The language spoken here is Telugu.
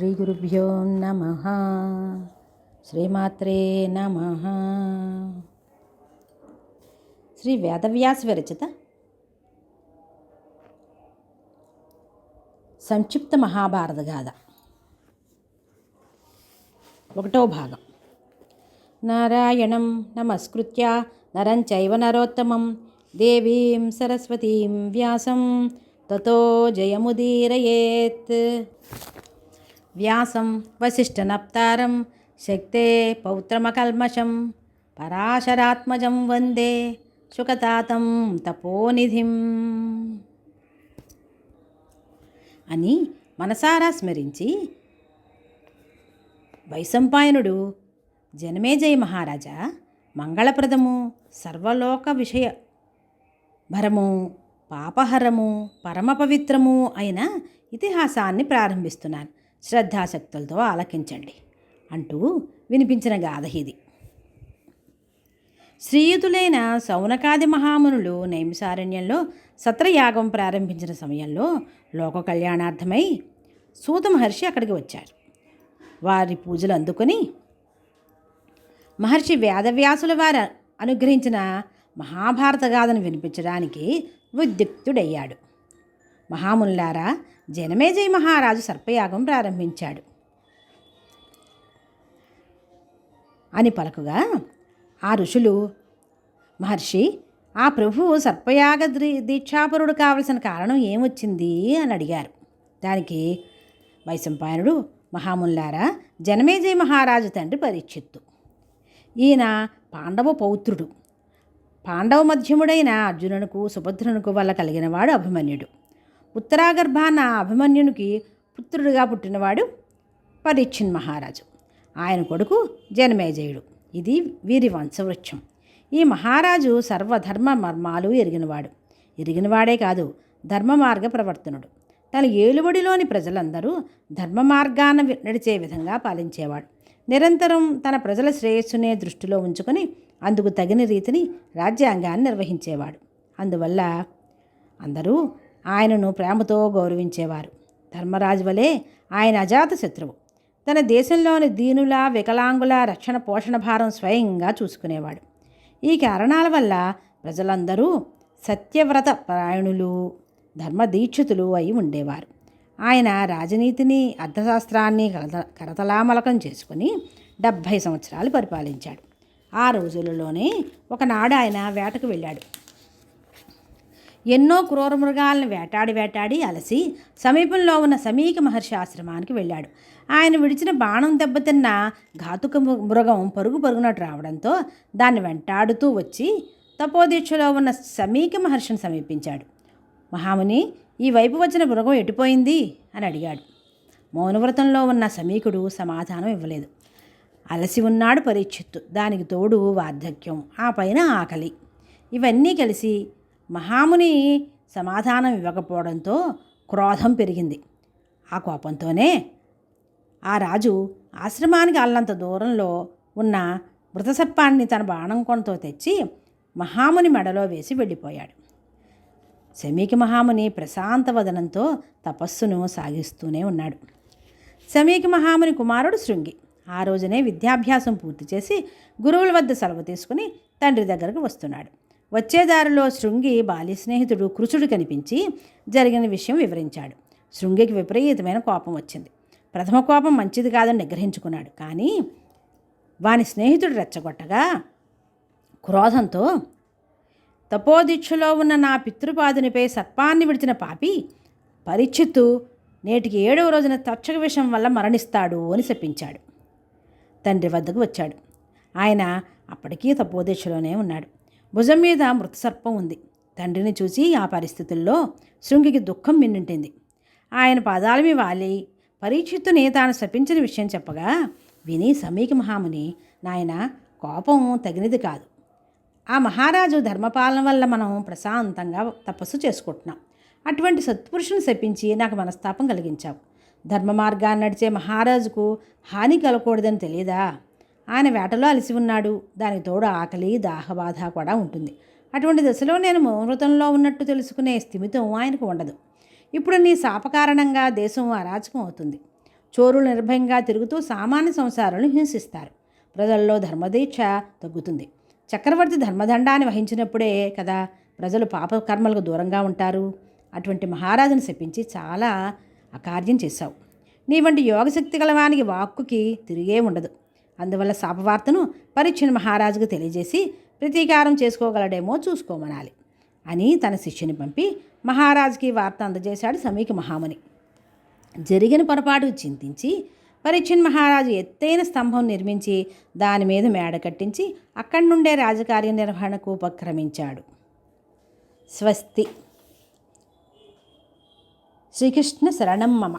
శ్రీ గురుభ్యో నమ. శ్రీమాత్రే నమ. శ్రీ వేదవ్యాస విరచిత సంక్షిప్త మహాభారత గాథ. ఒకటో భాగం. నారాయణం నమస్కృత్య నరం చైవ నరోత్తమం. దేవీం సరస్వతీం వ్యాసం. తతో జయముదీరయేత్. వ్యాసం వశిష్ఠనప్తారం శక్తే పౌత్రమకల్మషం పరాశరాత్మజం వందే సుఖతాతం తపోనిధిం. అని మనసారా స్మరించి వైశంపాయనుడు జనమేజయ మహారాజా మంగళప్రదము సర్వలోక విషయ భరము పాపహరము పరమ పవిత్రము అయిన ఇతిహాసాన్ని ప్రారంభిస్తున్నాను. శ్రద్ధాశక్తులతో ఆలకించండి అంటూ వినిపించిన గాథ ఇది. శ్రీయుతులైన సౌనకాది మహామునులు నైమిసారణ్యంలో సత్రయాగం ప్రారంభించిన సమయంలో లోక కళ్యాణార్థమై సూత మహర్షి అక్కడికి వచ్చారు. వారి పూజలు అందుకొని మహర్షి వేదవ్యాసుల వారు అనుగ్రహించిన మహాభారత గాథను వినిపించడానికి ఉద్యుక్తుడయ్యాడు. మహామునులారా జనమేజయ మహారాజు సర్పయాగం ప్రారంభించాడు. అని పలకగా ఆ ఋషులు మహర్షి ఆ ప్రభువు సర్పయాగ దీక్షాపరుడు కావలసిన కారణం ఏమొచ్చింది? అని అడిగారు. దానికి వైశంపాయనుడు మహాముల్లారా జనమేజయ మహారాజు తండ్రి పరీక్షిత్తు ఈయన పాండవ పౌత్రుడు. పాండవ మధ్యముడైన అర్జునునకు సుభద్రునకు వల్ల కలిగినవాడు అభిమన్యుడు. ఉత్తరాగర్భాన అభిమన్యునికి పుత్రుడిగా పుట్టినవాడు పరీక్షిన్ మహారాజు. ఆయన కొడుకు జనమేజయుడు. ఇది వీరి వంశవృక్షం. ఈ మహారాజు సర్వధర్మ మర్మాలు ఎరిగినవాడు. ఎరిగినవాడే కాదు ధర్మ మార్గ ప్రవర్తనుడు. తన ఏలుబడిలోని ప్రజలందరూ ధర్మ మార్గాన నడిచే విధంగా పాలించేవాడు. నిరంతరం తన ప్రజల శ్రేయస్సునే దృష్టిలో ఉంచుకొని అందుకు తగిన రీతిని రాజ్యాంగాన్ని నిర్వహించేవాడు. అందువల్ల అందరూ ఆయనను ప్రేమతో గౌరవించేవారు. ధర్మరాజు వలె ఆయన అజాత శత్రువు. తన దేశంలోని దీనుల వికలాంగుల రక్షణ పోషణ భారం స్వయంగా చూసుకునేవాడు. ఈ కారణాల వల్ల ప్రజలందరూ సత్యవ్రత పరాయణులు ధర్మదీక్షితులు అయి ఉండేవారు. ఆయన రాజనీతిని అర్థశాస్త్రాన్ని కరత కరతలామలకం చేసుకుని డెబ్భై సంవత్సరాలు పరిపాలించాడు. ఆ రోజులలోనే ఒకనాడు ఆయన వేటకు వెళ్ళాడు. ఎన్నో క్రూర మృగాలను వేటాడి వేటాడి అలసి సమీపంలో ఉన్న సమీక మహర్షి ఆశ్రమానికి వెళ్ళాడు. ఆయన విడిచిన బాణం దెబ్బతిన్న ఘాతుక మృగం పరుగు పరుగునట్టు రావడంతో దాన్ని వెంటాడుతూ వచ్చి తపోదీక్షలో ఉన్న సమీక మహర్షిని సమీపించాడు. మహాముని ఈ వైపు వచ్చిన మృగం ఎటుపోయింది? అని అడిగాడు. మౌనవ్రతంలో ఉన్న సమీకుడు సమాధానం ఇవ్వలేదు. అలసి ఉన్నాడు పరీక్షిత్తు దానికి తోడు వార్ధక్యం. ఆ పైన ఆకలి. ఇవన్నీ కలిసి మహాముని సమాధానం ఇవ్వకపోవడంతో క్రోధం పెరిగింది. ఆ కోపంతోనే ఆ రాజు ఆశ్రమానికి అల్లంత దూరంలో ఉన్న మృతసర్పాన్ని తన బాణం కొనతో తెచ్చి మహాముని మెడలో వేసి వెళ్ళిపోయాడు. శమీకి మహాముని ప్రశాంత వదనంతో తపస్సును సాగిస్తూనే ఉన్నాడు. శమీకి మహాముని కుమారుడు శృంగి ఆ రోజునే విద్యాభ్యాసం పూర్తి చేసి గురువుల వద్ద సెలవు తీసుకుని తండ్రి దగ్గరకు వస్తున్నాడు. వచ్చే దారిలో శృంగి బాల్య స్నేహితుడు కృషుడు కనిపించి జరిగిన విషయం వివరించాడు. శృంగికి విపరీతమైన కోపం వచ్చింది. ప్రథమ కోపం మంచిది కాదని నిగ్రహించుకున్నాడు. కానీ వాని స్నేహితుడు రెచ్చగొట్టగా క్రోధంతో తపోదీక్షలో ఉన్న నా పితృపాదునిపై సర్పాన్ని విడిచిన పాపి పరిచిత్తు నేటికి ఏడవ రోజున తక్షక విషం వల్ల మరణిస్తాడు అని శపించాడు. తండ్రి వద్దకు వచ్చాడు. ఆయన అప్పటికీ తపోదీక్షలోనే ఉన్నాడు. భుజం మీద మృత సర్పం ఉంది. తండ్రిని చూసి ఆ పరిస్థితుల్లో శృంగికి దుఃఖం మిన్నింటింది. ఆయన పాదాల మీ వాలి పరీక్షిత్తుని తాను శపించిన విషయం చెప్పగా విని సమీక మహాముని నాయన కోపం తగినది కాదు. ఆ మహారాజు ధర్మపాలన వల్ల మనం ప్రశాంతంగా తపస్సు చేసుకుంటున్నాం. అటువంటి సత్పురుషుని శపించి నాకు మనస్తాపం కలిగించావు. ధర్మ మార్గాన్ని నడిచే మహారాజుకు హాని కలగకూడదని తెలియదా? ఆయన వేటలో అలసి ఉన్నాడు. దానికి తోడు ఆకలి దాహబాధ కూడా ఉంటుంది. అటువంటి దశలో నేను మౌనృతంలో ఉన్నట్టు తెలుసుకునే స్థిమితం ఆయనకు ఉండదు. ఇప్పుడు నీ శాప కారణంగా దేశం అరాచకం అవుతుంది. చోరులు నిర్భయంగా తిరుగుతూ సామాన్య సంసారాలను హింసిస్తారు. ప్రజల్లో ధర్మదీక్ష తగ్గుతుంది. చక్రవర్తి ధర్మదండాన్ని వహించినప్పుడే కదా ప్రజలు పాపకర్మలకు దూరంగా ఉంటారు. అటువంటి మహారాజును శపించి చాలా అకార్యం చేశావు. నీ వంటి యోగశక్తి గలవానికి వాక్కుకి తిరిగే ఉండదు. అందువల్ల శాపవార్తను పరీక్షణ మహారాజుకు తెలియజేసి ప్రతీకారం చేసుకోగలడేమో చూసుకోమనాలి అని తన శిష్యుని పంపి మహారాజుకి వార్త అందజేశాడు సమీక మహాముని. జరిగిన పొరపాటు చింతించి పరీక్షణ్ మహారాజు ఎత్తైన స్తంభం నిర్మించి దాని మీద మేడ కట్టించి అక్కడి నుండే రాజకార్య నిర్వహణకు ఉపక్రమించాడు. స్వస్తి. శ్రీకృష్ణ శరణం మమ.